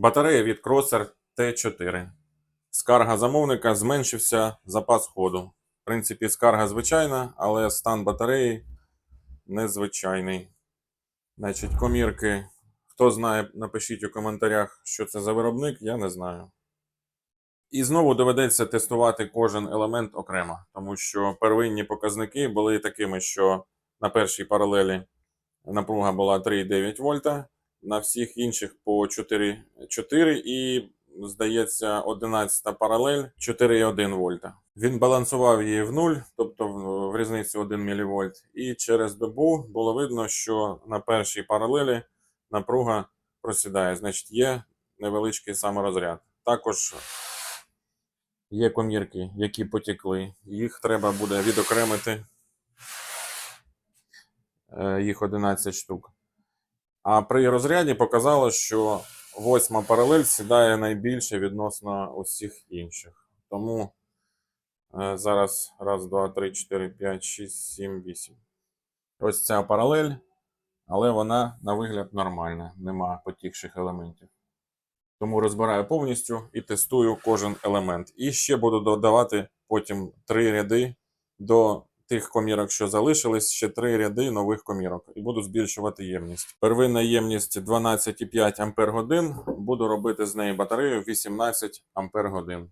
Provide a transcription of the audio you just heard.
Батарея від Crosser T4. Скарга замовника зменшився запас ходу. В принципі, скарга звичайна, але стан батареї незвичайний. Значить, комірки. Хто знає, напишіть у коментарях, що це за виробник, я не знаю. І знову доведеться тестувати кожен елемент окремо, тому що первинні показники були такими, що на першій паралелі напруга була 3,9 вольта, на всіх інших по 4,4 і, здається, 11 паралель 4,1 вольта. Він балансував її в нуль, тобто в, різниці 1 мВ, і через добу було видно, що на першій паралелі напруга просідає, значить є невеличкий саморозряд. Також є комірки, які потекли. Їх треба буде відокремити. Е, Їх 11 штук. А при розряді показало, що восьма паралель сідає найбільше відносно усіх інших. Тому е, зараз раз, два, три, чотири, п'ять, шість, сім, вісім. Ось ця паралель, але вона на вигляд нормальна, нема потікших елементів. Тому розбираю повністю і тестую кожен елемент. І ще буду додавати потім три ряди до тих комірок, що залишились, ще три ряди нових комірок. І буду збільшувати ємність. Первинна ємність 12,5 Ампер годин. Буду робити з неї батарею 18 Ампер годин.